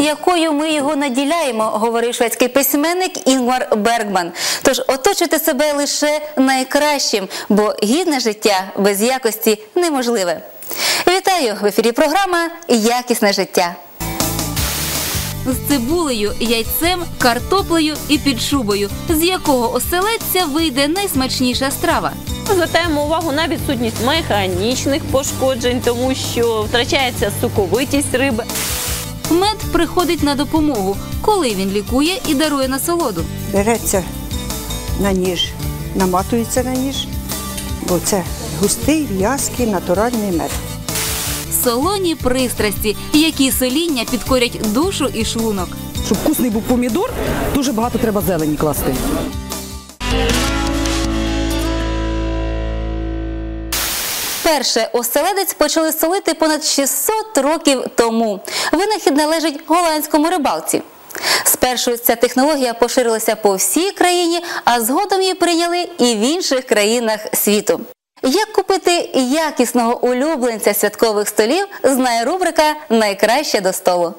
якою ми його наділяємо, говорив шведський письменник Інгвар Бергман. Тож оточуйте себе лише найкращим, бо гідне життя без якості неможливе. Вітаю в ефірі програма Якісне життя. З цибулею, яйцем, картоплею і під шубою, з якого оселедця вийде найсмачніша страва. Звертаємо увагу на відсутність механічних пошкоджень, тому що втрачається соковитість риби. Мед приходить на допомогу, коли він лікує і дарує насолоду. береться на ніж, наматується на ніж, бо це густий, в'язкий, натуральний мед. Солоні пристрасті, які соління підкорять душу і шлунок. Щоб вкусний був помідор, дуже багато треба зелені класти. Перше оселедець почали солити понад 600 років тому. Винахід належить голландському рибалці. Спершу ця технологія поширилася по всій країні, а згодом її прийняли і в інших країнах світу. Як купити якісного улюбленця святкових столів, знає рубрика Найкраще до столу.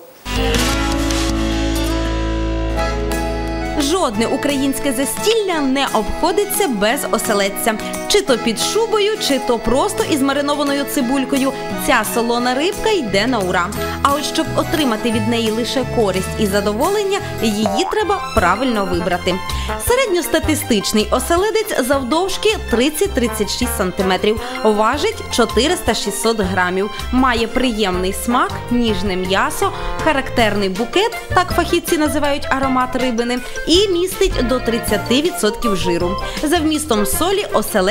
Жодне українське застілля не обходиться без оселедця. Чи то під шубою, чи то просто із маринованою цибулькою. Ця солона рибка йде на ура. А от щоб отримати від неї лише користь і задоволення, її треба правильно вибрати. Середньостатистичний оселедець завдовжки 30-36 см, важить 400-600 грамів, має приємний смак, ніжне м'ясо, характерний букет, так фахівці називають аромат рибини, і містить до 30% жиру. За вмістом солі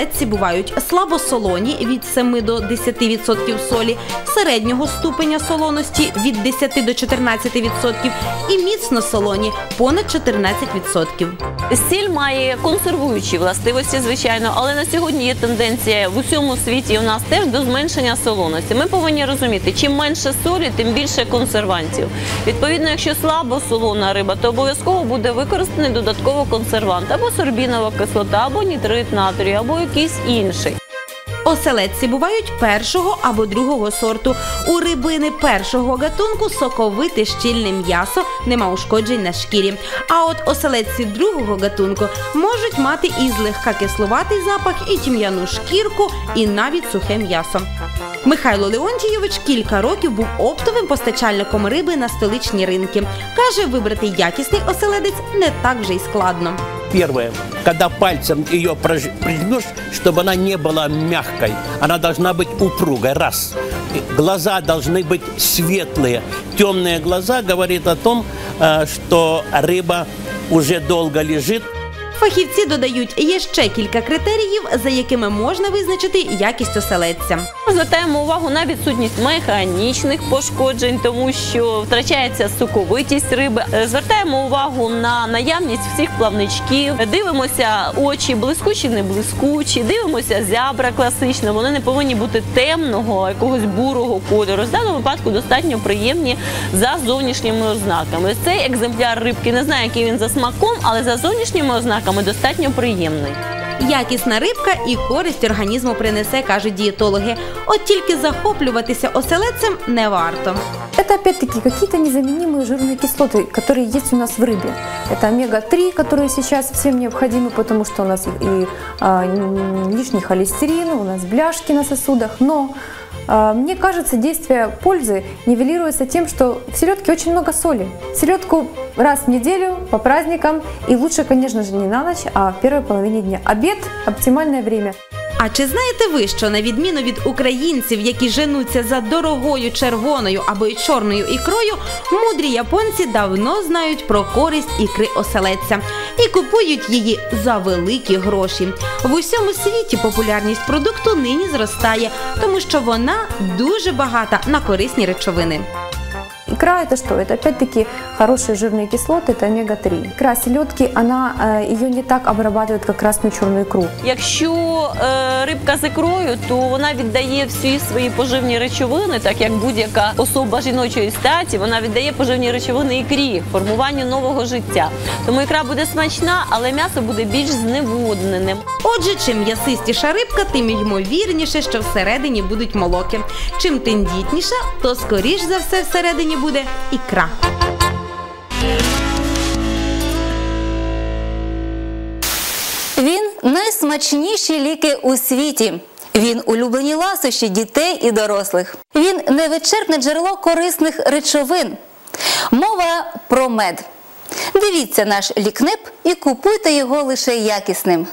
оселедці бувають слабосолоні від 7 до 10% солі, середнього ступеня солоності від 10 до 14% і міцно солоні понад 14%. Сіль має консервуючі властивості, звичайно, але на сьогодні є тенденція в усьому світі і у нас теж до зменшення солоності. Ми повинні розуміти, чим менше солі, тим більше консервантів. Відповідно, якщо слабо солона риба, то обов'язково буде використаний додатково консервант або сорбінова кислота, або нітрит натрію, або якийсь інший. Оселедці бувають першого або другого сорту. У рибини першого гатунку соковите щільне м'ясо, нема ушкоджень на шкірі. А от оселедці другого гатунку можуть мати і злегка кисловатий запах, і тім'яну шкірку, і навіть сухе м'ясо. Михайло Леонтійович кілька років був оптовим постачальником риби на столичні ринки. Каже, вибрати якісний оселедець не так вже й складно Первое, когда пальцем ее прож- прижмешь, чтобы она не была мягкой, она должна быть упругой. Раз. И Глаза должны быть светлые. Темные глаза говорит о том, э, что рыба уже долго лежит, Фахівці додають, є ще кілька критеріїв, за якими можна визначити якість оселедця. Звертаємо увагу на відсутність механічних пошкоджень, тому що втрачається соковитість риби. Е, Звертаємо увагу на наявність всіх плавничків. Дивимося очі, блискучі, не блискучі. Дивимося зябра класична, Вони не повинні бути темного, якогось бурого кольору. В даному випадку достатньо приємні за зовнішніми ознаками. Цей екземпляр рибки не знаю, який він за смаком, але за зовнішніми ознаками достатньо приємний. Якісна рибка і користь організму принесе, кажуть дієтологи. От тільки захоплюватися оселедцем не варто. Это опять-таки какие-то незаменимые жирные кислоты, которые есть у нас в рыбе. Это омега-3, которые сейчас всем необходимы, потому что у нас и а, м, лишний холестерин, у нас бляшки на сосудах. Но а, мне кажется, действие пользы нивелируется тем, что в селедке очень много соли. Селедку раз в неделю по праздникам и лучше, конечно же, не на ночь, а в первой половине дня. Обед – оптимальное время. А чи знаєте ви, що на відміну від українців, які женуться за дорогою червоною або й чорною ікрою, мудрі японці давно знають про користь ікри оселедця і купують її за великі гроші. В усьому світі популярність продукту нині зростає, тому що вона дуже багата на корисні речовини. Икра это что? Это опять-таки хорошие жирные кислоты, это омега-3. Икра селедки, она, э, ее не так обрабатывают, как красную черную икру. Якщо е, рибка з ікрою, то вона віддає всі свої поживні речовини, так як будь-яка особа жіночої статі, вона віддає поживні речовини ікрі, формуванню нового життя. Тому ікра буде смачна, але м'ясо буде більш зневодненим. Отже, чим м'ясистіша рибка, тим ймовірніше, що всередині будуть молоки. Чим тендітніша, то скоріш за все всередині буде ікра. Він найсмачніші ліки у світі. Він улюблені ласощі дітей і дорослих. Він невичерпне джерело корисних речовин. Мова про мед. Дивіться наш лікнеп і купуйте його лише якісним.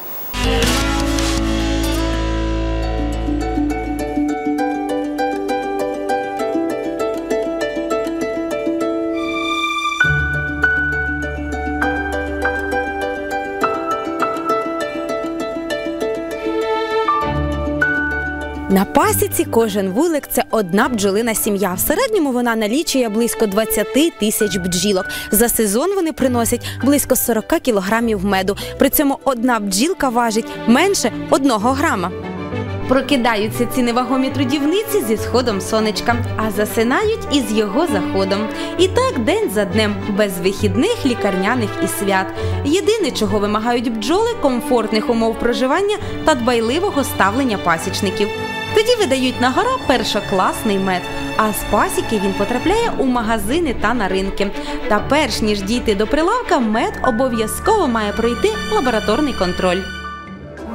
На пасіці кожен вулик це одна бджолина сім'я. В середньому вона налічує близько 20 тисяч бджілок. За сезон вони приносять близько 40 кілограмів меду. При цьому одна бджілка важить менше одного грама. Прокидаються ці невагомі трудівниці зі сходом сонечка, а засинають із його заходом. І так день за днем, без вихідних, лікарняних і свят. Єдине, чого вимагають бджоли комфортних умов проживання та дбайливого ставлення пасічників. Тоді видають на гора першокласний мед, а з пасіки він потрапляє у магазини та на ринки. Та перш ніж дійти до прилавка, мед обов'язково має пройти лабораторний контроль.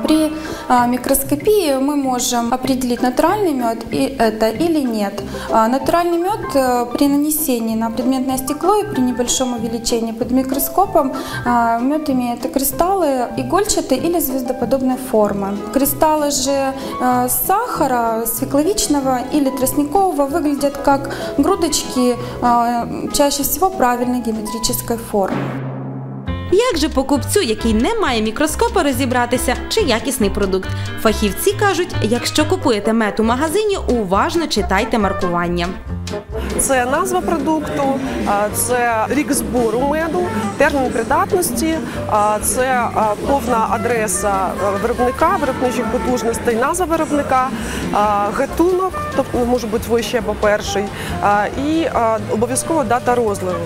При а, микроскопии мы можем определить, натуральный мед и это или нет. А, Натуральный мед э, при нанесении на предметное стекло и при небольшом увеличении под микроскопом а, мед имеет кристаллы игольчатой или звездоподобной формы. Кристаллы же э, сахара свекловичного или тростникового выглядят как грудочки чаще всего правильной геометрической формы. Як же покупцю, який не має мікроскопа, розібратися, чи якісний продукт? Фахівці кажуть, якщо купуєте мед у магазині, уважно читайте маркування. Це назва продукту, це рік збору меду, термін придатності, це повна адреса виробника, виробничих потужностей, назва виробника, гатунок, тобто може бути вище або перший, і обов'язково дата розливу.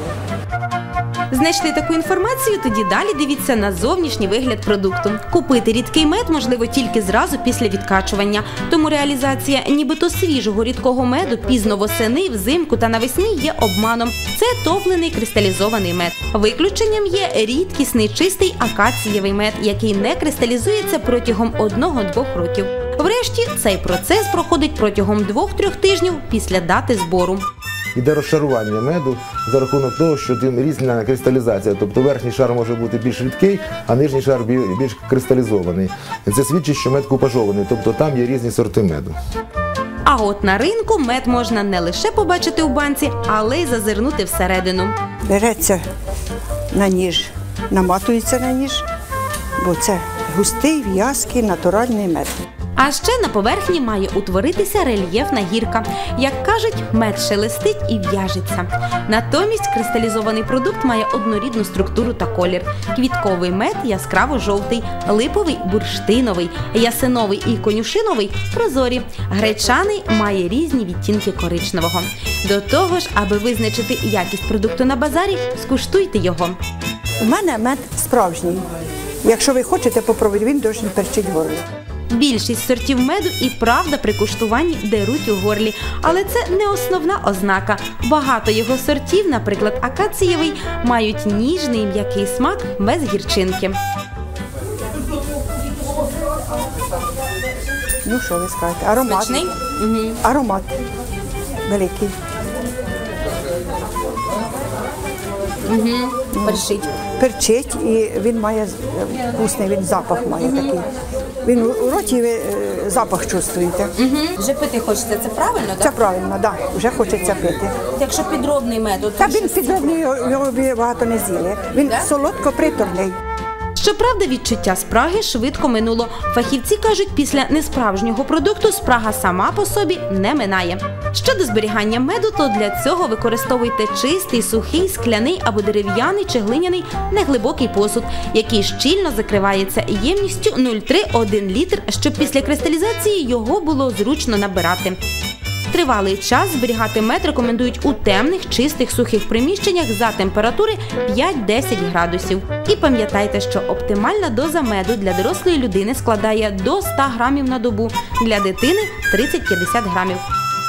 Знайшли таку інформацію, тоді далі дивіться на зовнішній вигляд продукту. Купити рідкий мед можливо тільки зразу після відкачування. Тому реалізація нібито свіжого рідкого меду пізно восени, взимку та навесні є обманом. Це топлений кристалізований мед. Виключенням є рідкісний чистий акацієвий мед, який не кристалізується протягом одного-двох років. Врешті цей процес проходить протягом 2-3 тижнів після дати збору. Іде розшарування меду за рахунок того, що тим різна кристалізація. Тобто верхній шар може бути більш рідкий, а нижній шар більш кристалізований. Це свідчить, що мед купажований, тобто там є різні сорти меду. А от на ринку мед можна не лише побачити у банці, але й зазирнути всередину. Береться на ніж, наматується на ніж, бо це густий, в'язкий, натуральний мед. А ще на поверхні має утворитися рельєфна гірка. Як кажуть, мед шелестить і в'яжеться. Натомість кристалізований продукт має однорідну структуру та колір. Квітковий мед яскраво-жовтий, липовий бурштиновий, ясиновий і конюшиновий прозорі. Гречаний має різні відтінки коричневого. До того ж, аби визначити якість продукту на базарі, скуштуйте його. У мене мед справжній. Якщо ви хочете попробувати, він дуже перчить горло. Більшість сортів меду і правда при куштуванні деруть у горлі, але це не основна ознака. Багато його сортів, наприклад, акацієвий, мають ніжний м'який смак без гірчинки. Ну що ви скажете? Аромат. Аромат великий. Першить. Перчить і він має вкусний, він запах має такий. Він у- роті ви е, запах чувствуєте. Вже пити хочеться, це правильно? Це правильно, так. Да, вже хочеться пити. Якщо підробний метод Та він підробний його, його багато не з'їли. Він солодко приторний. Щоправда, відчуття спраги швидко минуло. Фахівці кажуть, після несправжнього продукту спрага сама по собі не минає. Щодо зберігання меду, то для цього використовуйте чистий, сухий, скляний або дерев'яний чи глиняний неглибокий посуд, який щільно закривається ємністю 0,3-1 літр, щоб після кристалізації його було зручно набирати. Тривалий час зберігати мед рекомендують у темних, чистих, сухих приміщеннях за температури 5-10 градусів. І пам'ятайте, що оптимальна доза меду для дорослої людини складає до 100 грамів на добу, для дитини 30-50 грамів.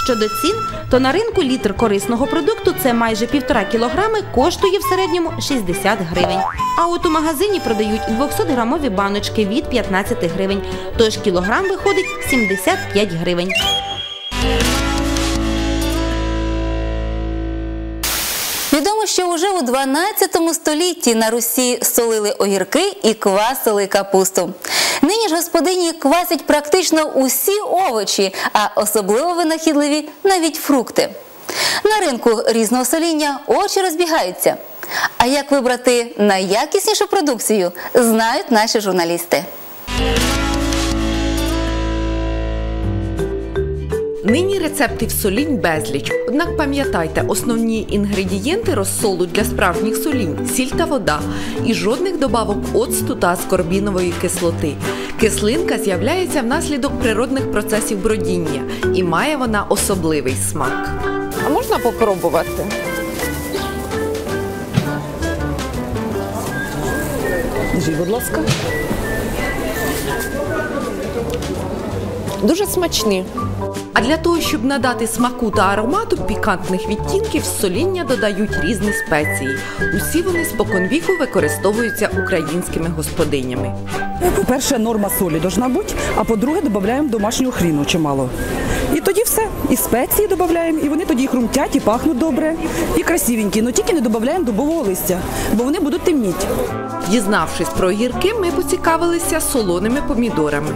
Щодо цін, то на ринку літр корисного продукту це майже півтора кілограми коштує в середньому 60 гривень. А от у магазині продають 200-грамові баночки від 15 гривень. Тож кілограм виходить 75 гривень. Що уже у 12 столітті на Русі солили огірки і квасили капусту. Нині ж господині квасять практично усі овочі, а особливо винахідливі навіть фрукти. На ринку різного соління очі розбігаються. А як вибрати найякіснішу продукцію, знають наші журналісти. Нині рецептів солінь безліч. Однак пам'ятайте, основні інгредієнти розсолу для справжніх солінь сіль та вода, і жодних добавок оцту та аскорбінової кислоти. Кислинка з'являється внаслідок природних процесів бродіння, і має вона особливий смак. А можна попробувати? Держіть, будь ласка. Дуже смачні. А для того, щоб надати смаку та аромату пікантних відтінків, соління додають різні спеції. Усі вони споконвіку використовуються українськими господинями. По-перше, норма солі должна бути, а по-друге, додаємо домашнього хріну чимало. І тоді все. І спеції додаємо, і вони тоді хрумтять і пахнуть добре, і красивенькі. Ну тільки не додаємо дубового листя, бо вони будуть темніти. Дізнавшись про огірки, ми поцікавилися солоними помідорами.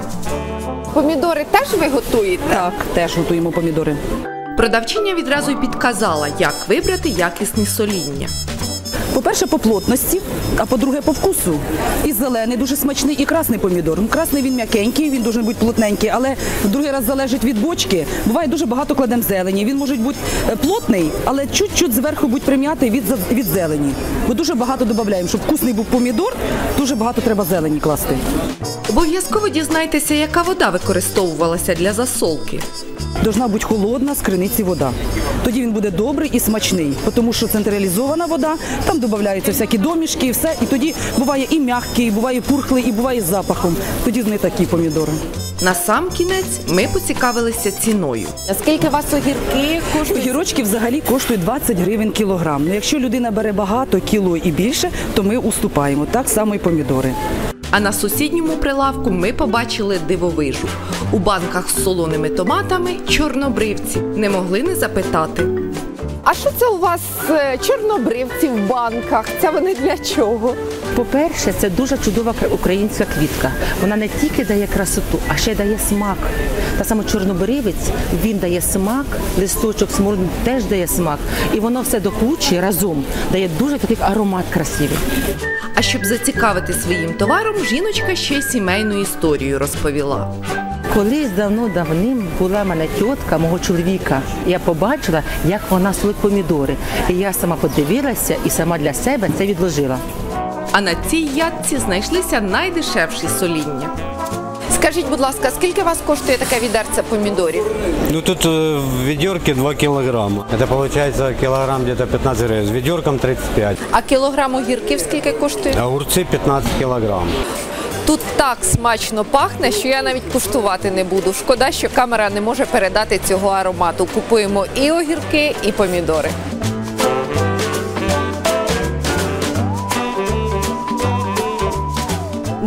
Помідори теж ви готуєте? Так, теж готуємо помідори. Продавчиня відразу й підказала, як вибрати якісні соління. По-перше, по плотності, а по-друге, по вкусу. І зелений дуже смачний, і красний помідор. Ну, красний він м'якенький, він дуже бути плотненький, але в другий раз залежить від бочки. Буває дуже багато кладемо зелені. Він може бути е, плотний, але чуть-чуть зверху будь прим'ятий від, від зелені. Бо дуже багато додаємо. Щоб вкусний був помідор, дуже багато треба зелені класти. Обов'язково дізнайтеся, яка вода використовувалася для засолки. Должна бути холодна з криниці вода. Тоді він буде добрий і смачний, тому що централізована вода, там додаються всякі домішки і все. І тоді буває і м'який, і буває пурхлий, і буває з запахом. Тоді не такі помідори. На сам кінець ми поцікавилися ціною. Наскільки у вас огірки коштують? Огірочки взагалі коштують 20 гривень кілограм. Ну, якщо людина бере багато, кіло і більше, то ми уступаємо. Так само і помідори. А на сусідньому прилавку ми побачили дивовижу. У банках з солоними томатами чорнобривці. Не могли не запитати. А що це у вас е, чорнобривці в банках? Це вони для чого? По-перше, це дуже чудова українська квітка. Вона не тільки дає красоту, а ще й дає смак. Та саме чорнобривець, він дає смак, листочок смородини теж дає смак. І воно все до кучі разом дає дуже такий аромат красивий. А щоб зацікавити своїм товаром, жіночка ще й сімейну історію розповіла. Колись давно-давним була в мене тітка мого чоловіка. Я побачила, як вона солить помідори. І я сама подивилася і сама для себе це відложила. А на цій ядці знайшлися найдешевші соління. Скажіть, будь ласка, скільки у вас коштує таке відерце помідорів? Ну тут э, в ведерке 2 килограмма. Это получается килограмм где-то 15 гривен. С ведерком 35. А кілограм огірків скільки коштує? Огурцы 15 килограмм. Тут так смачно пахне, що я навіть куштувати не буду. Шкода, що камера не може передати цього аромату. Купуємо і огірки, і помідори.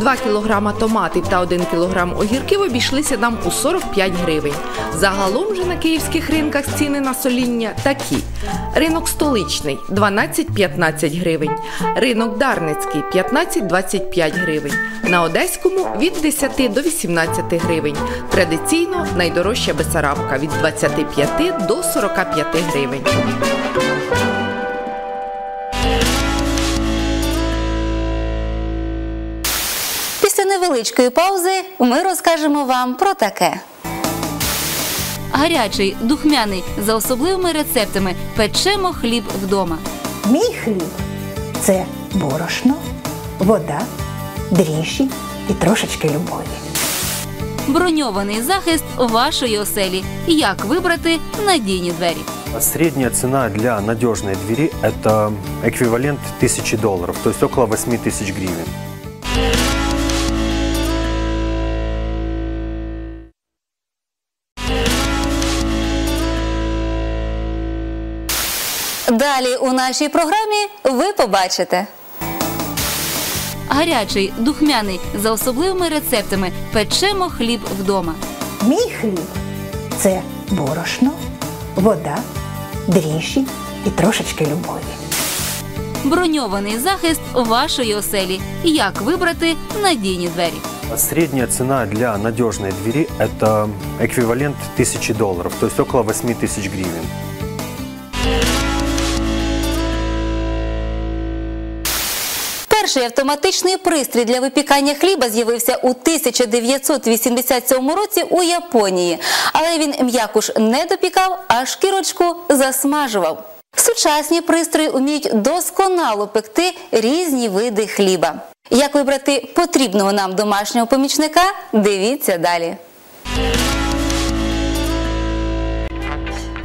Два кілограма томатів та 1 кілограм огірків обійшлися нам у 45 гривень. Загалом же на київських ринках ціни на соління такі: ринок столичний 12-15 гривень, ринок Дарницький 15-25 гривень. На одеському від 10 до 18 гривень. Традиційно найдорожча Бесарабка від 25 до 45 гривень. невеличкої паузи ми розкажемо вам про таке. Гарячий, духмяний, за особливими рецептами печемо хліб вдома. Мій хліб це борошно, вода, дріжджі і трошечки любові. Броньований захист вашої оселі. Як вибрати надійні двері? Средняя цена для надежной двери – это эквивалент тысячи долларов, то есть около 8 тысяч гривен. Далі у нашій програмі ви побачите. Гарячий, духмяний, за особливими рецептами печемо хліб вдома. Мій хліб це борошно, вода, дріжджі і трошечки любові. Броньований захист вашої оселі. Як вибрати надійні двері? Средняя цена для надежной двери – это эквивалент тысячи долларов, то есть около 8 тысяч гривен. Перший автоматичний пристрій для випікання хліба з'явився у 1987 році у Японії, але він м'якуш не допікав, а шкірочку засмажував. Сучасні пристрої вміють досконало пекти різні види хліба. Як вибрати потрібного нам домашнього помічника? Дивіться далі.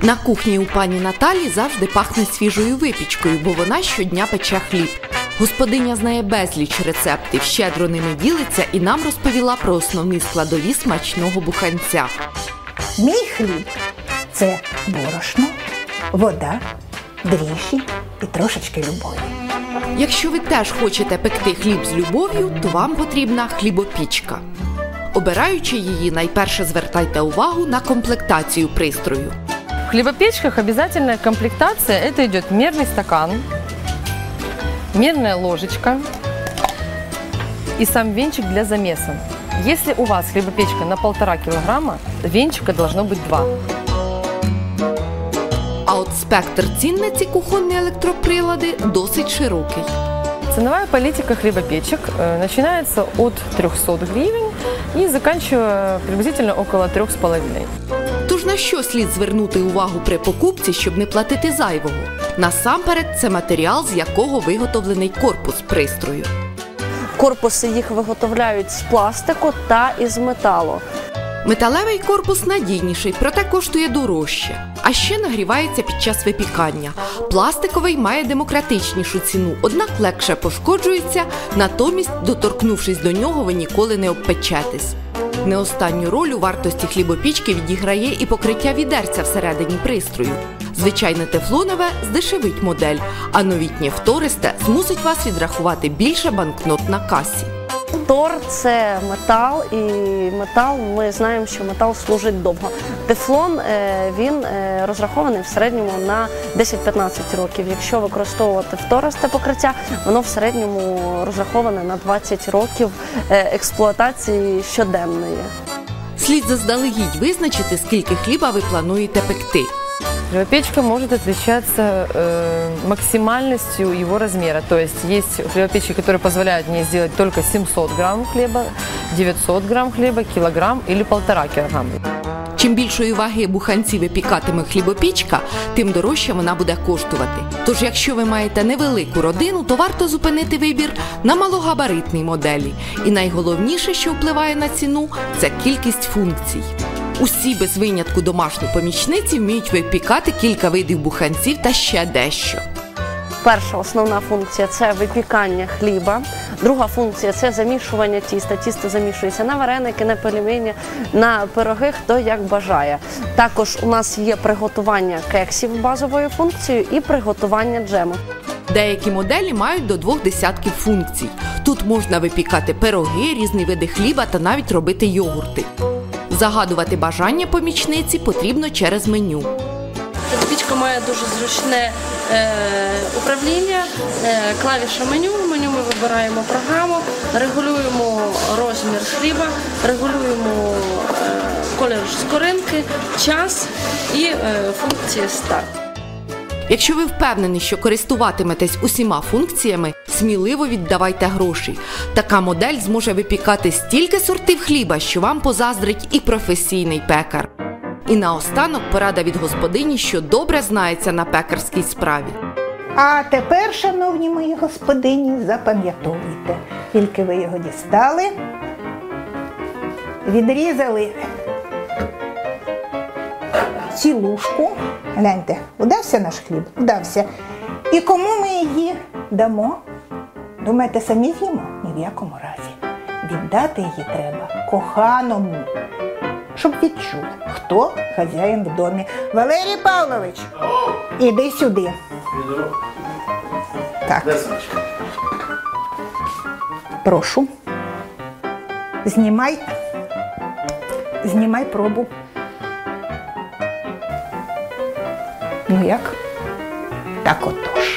На кухні у пані Наталі завжди пахне свіжою випічкою, бо вона щодня пече хліб. Господиня знає безліч рецептів, щедро ними ділиться і нам розповіла про основні складові смачного буханця. Мій хліб це борошно, вода, дріжджі і трошечки любові. Якщо ви теж хочете пекти хліб з любов'ю, то вам потрібна хлібопічка. Обираючи її, найперше звертайте увагу на комплектацію пристрою. В хлебопечках обязательная комплектация. Это идет мерный стакан, мерная ложечка и сам венчик для замеса. Если у вас хлебопечка на полтора килограмма, венчика должно быть два. А от спектр цін на ці кухонні електроприлади досить широкий. Ценовая политика хлебопечек э, начинается от 300 гривен и заканчивая приблизительно около 3,5. Тож на що слід звернути увагу при покупці, щоб не платити зайвого? Насамперед, це матеріал, з якого виготовлений корпус пристрою. Корпуси їх виготовляють з пластику та із металу. Металевий корпус надійніший, проте коштує дорожче. А ще нагрівається під час випікання. Пластиковий має демократичнішу ціну, однак легше пошкоджується, натомість, доторкнувшись до нього, ви ніколи не обпечетесь. Не останню роль у вартості хлібопічки відіграє і покриття відерця всередині пристрою. Звичайне тефлонове здешевить модель, а новітнє втористе змусить вас відрахувати більше банкнот на касі. Тор це метал, і метал ми знаємо, що метал служить довго. Тефлон е, він е, розрахований в середньому на 10-15 років. Якщо використовувати втористе покриття, воно в середньому розраховане на 20 років е, експлуатації щоденної. Слід заздалегідь визначити, скільки хліба ви плануєте пекти. Хлебопечка может отличаться э, максимальностью его размера. То есть есть хлебопечки, которые позволяют мне сделать только 700 грамм хлеба, 900 грамм хлеба, килограмм или полтора килограмма. Чим більшої ваги буханці випікатиме хлібопічка, тим дорожче вона буде коштувати. Тож, якщо ви маєте невелику родину, то варто зупинити вибір на малогабаритній моделі. І найголовніше, що впливає на ціну, це кількість функцій. Усі без винятку домашні помічниці вміють випікати кілька видів буханців та ще дещо. Перша основна функція це випікання хліба. Друга функція це замішування тіста. Тісто замішується на вареники, на пельмені, на пироги, хто як бажає. Також у нас є приготування кексів базовою функцією і приготування джему. Деякі моделі мають до двох десятків функцій. Тут можна випікати пироги, різні види хліба та навіть робити йогурти. Загадувати бажання помічниці потрібно через меню. Пічка має дуже зручне е, управління, е, клавіша меню. В меню ми вибираємо програму, регулюємо розмір хліба, регулюємо е, колір скоринки, час і функції старт. Якщо ви впевнені, що користуватиметесь усіма функціями, сміливо віддавайте гроші. Така модель зможе випікати стільки сортів хліба, що вам позаздрить і професійний пекар. І наостанок порада від господині, що добре знається на пекарській справі. А тепер, шановні мої господині, запам'ятовуйте, тільки ви його дістали, відрізали цілушку. Гляньте, удався наш хліб? Удався. І кому ми її дамо? Думаєте, самі з'їмо? Ні в якому разі. Віддати її треба коханому, щоб відчув, хто хазяїн в домі. Валерій Павлович, іди сюди. Так. Прошу. Знімай. Знімай пробу. Ну як? Так отож.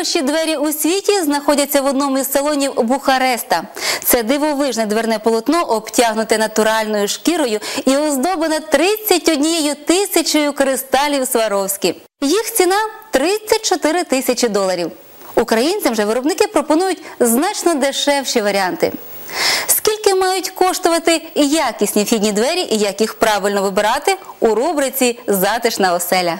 Найдорожчі двері у світі знаходяться в одному із салонів Бухареста. Це дивовижне дверне полотно, обтягнуте натуральною шкірою і оздоблене 31 тисячею кристалів Сваровські. Їх ціна 34 тисячі доларів. Українцям же виробники пропонують значно дешевші варіанти. Скільки мають коштувати якісні вхідні двері і як їх правильно вибирати у рубриці Затишна оселя.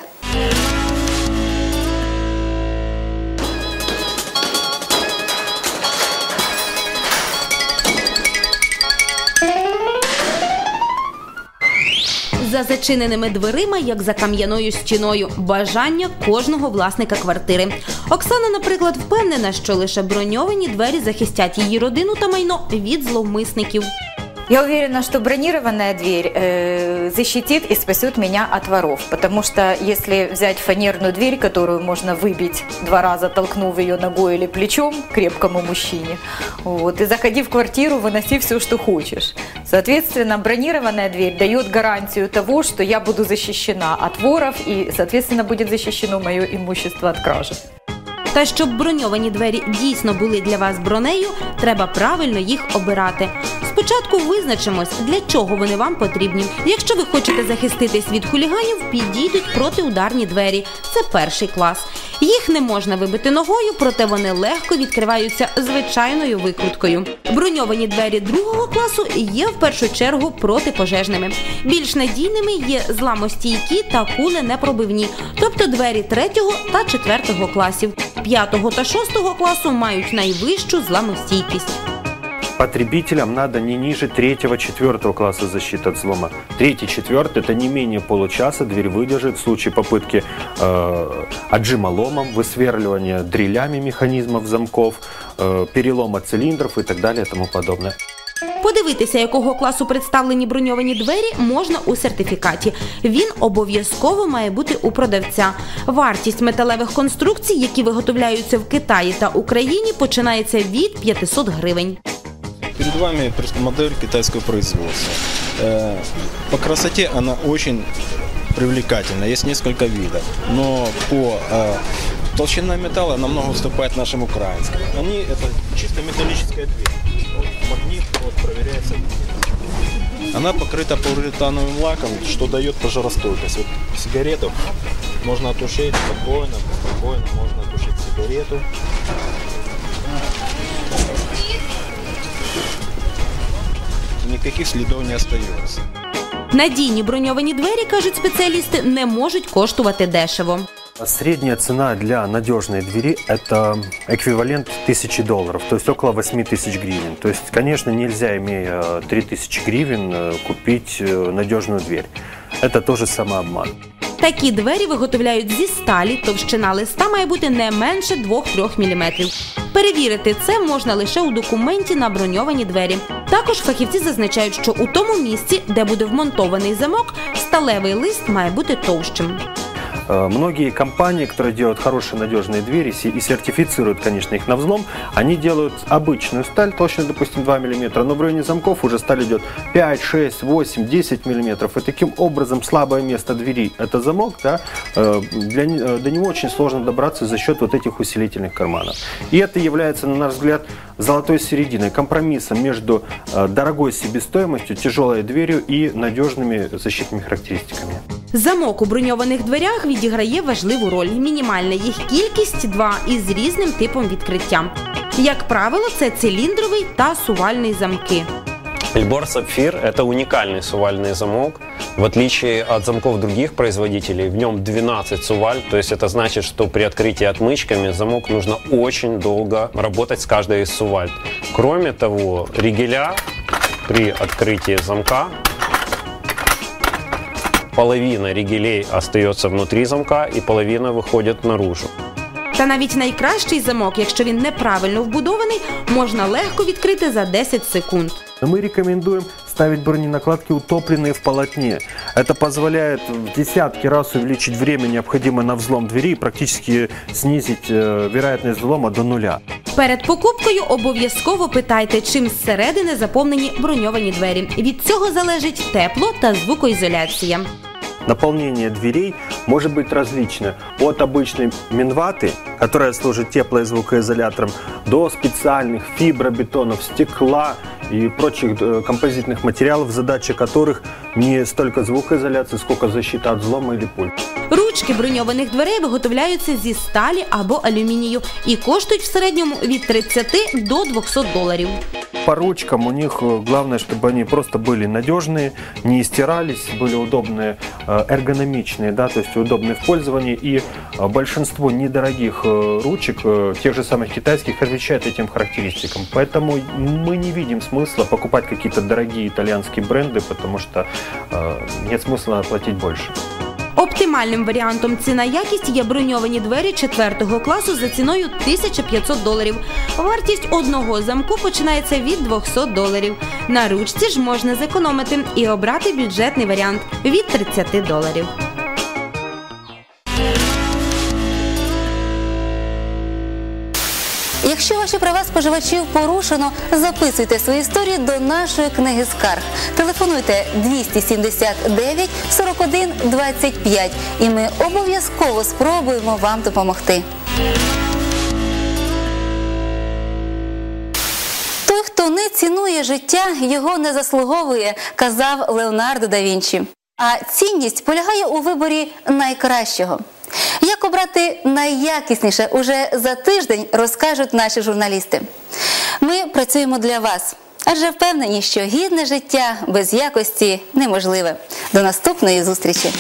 За зачиненими дверима, як за кам'яною стіною, бажання кожного власника квартири. Оксана, наприклад, впевнена, що лише броньовані двері захистять її родину та майно від зловмисників. Я уверена, что бронированная дверь э, защитит и спасет меня от воров. Потому что если взять фанерную дверь, которую можно выбить два раза, толкнув ее ногой или плечом крепкому мужчине, вот, и заходи в квартиру, выноси все, что хочешь. Соответственно, бронированная дверь дает гарантию того, что я буду защищена от воров и, соответственно, будет защищено мое имущество от кражи. Та щоб броньовані двері дійсно були для вас бронею, треба правильно їх обирати. Спочатку визначимось, для чого вони вам потрібні. Якщо ви хочете захиститись від хуліганів, підійдуть протиударні двері. Це перший клас. Їх не можна вибити ногою, проте вони легко відкриваються звичайною викруткою. Броньовані двері другого класу є в першу чергу протипожежними. Більш надійними є зламостійкі та куленепробивні, тобто двері третього та четвертого класів. П'ятого та шостого класу мають найвищу зламостійкість Потребителям надо не ниже третьего-четвертого класса защиты от взлома. Третий, четвертый – это не менее получаса дверь выдержит в случае попытки э, отжима ломом, высверливания дрилями механизмов замков, э, перелома цилиндров и так далее и тому подобное. Подивитися, якого класу представлені броньовані двері, можна у сертифікаті. Він обов'язково має бути у продавця. Вартість металевих конструкцій, які виготовляються в Китаї та Україні, починається від 500 гривень. Перед вами модель китайского производства. Э, По красоте она очень привлекательна, есть несколько видов, но по э, толщина металла намного уступает нашим украинским. Они это чисто металлическая дверь. Магнит вот, проверяется. Она покрыта полиуретановым лаком, что дает пожаростойкость. Вот сигарету можно отушить спокойно, спокойно можно отушить сигарету. Никаких следов не остается. Надійні броньовані двері, кажуть спеціалісти, не можуть коштувати дешево. Средняя цена для надежной двери – это эквивалент 1000 долларов, то есть около 8 тысяч гривен. То есть, конечно, нельзя, имея 3000 гривен, э, купить э, надежную дверь. Это тоже самообман. Такі двері виготовляють зі сталі, товщина листа має бути не менше 2-3 мм. Перевірити це можна лише у документі на броньовані двері. Також фахівці зазначають, що у тому місці, де буде вмонтований замок, сталевий лист має бути товщим. Э, Многие компании, которые делают хорошие надежные двери и сертифицируют, конечно, их на взлом, они делают обычную сталь толщиной, допустим, 2 мм, но в районе замков уже сталь идет 5, 6, 8, 10 мм. И таким образом слабое место двери – это замок, да, э, для, э, до него очень сложно добраться за счет вот этих усилительных карманов. И это является, на наш взгляд, золотой серединой, компромиссом между дорогой себестоимостью, тяжелой дверью и надежными защитными характеристиками. Замок у броньованих дверях відіграє важливу роль. Мінімальна їх кількість два із різним типом відкриття. Як правило, це циліндровий та сувальний замки. Эльбор Сапфир – это уникальный сувальный замок. В отличие от замков других производителей, в нем 12 суваль, то есть это значит, что при открытии отмычками замок нужно очень долго работать с каждой из суваль. Кроме того, ригеля при открытии замка половина ригелей остается внутри замка и половина выходит наружу. Та навіть найкращий замок, якщо він неправильно вбудований, можна легко відкрити за 10 секунд. Но мы рекомендуем ставить броненакладки, утопленные в полотне. Это позволяет в десятки раз увеличить время, необходимое на взлом двери, и практически снизить э, вероятность взлома до нуля. Перед покупкою обов'язково питайте, чим зсередини заповнені броньовані двері. Від цього залежить тепло та звукоізоляція. Наполнение дверей может быть различное. От обычной минваты, которая служит тепло- и звукоизолятором, до специальных фибробетонов, стекла и прочих э, композитных материалов, задача которых не столько звукоизоляция, сколько защита от взлома или пуль. Ручки броньованих дверей виготовляються зі сталі або алюмінію і коштують в середньому від 30 до 200 доларів. По ручкам у них э, главное, чтобы они просто были надежные, не стирались, были удобные, э, эргономичные, да, то есть удобные в пользовании. И э, большинство недорогих ручек, тех же самых китайских, отвечает этим характеристикам. Поэтому мы не видим смысла покупать какие-то дорогие итальянские бренды, потому что нет смысла платить больше. Оптимальним варіантом ціна якість є броньовані двері 4 класу за ціною 1500 доларів. Вартість одного замку починається від 200 доларів. На ручці ж можна зекономити і обрати бюджетний варіант від 30 доларів. Якщо ваші права споживачів порушено, записуйте свої історії до нашої книги скарг. Телефонуйте 279 41 25 і ми обов'язково спробуємо вам допомогти. Той, хто не цінує життя, його не заслуговує, казав Леонардо да Вінчі. А цінність полягає у виборі найкращого. Як обрати найякісніше уже за тиждень розкажуть наші журналісти. Ми працюємо для вас, адже впевнені, що гідне життя без якості неможливе. До наступної зустрічі!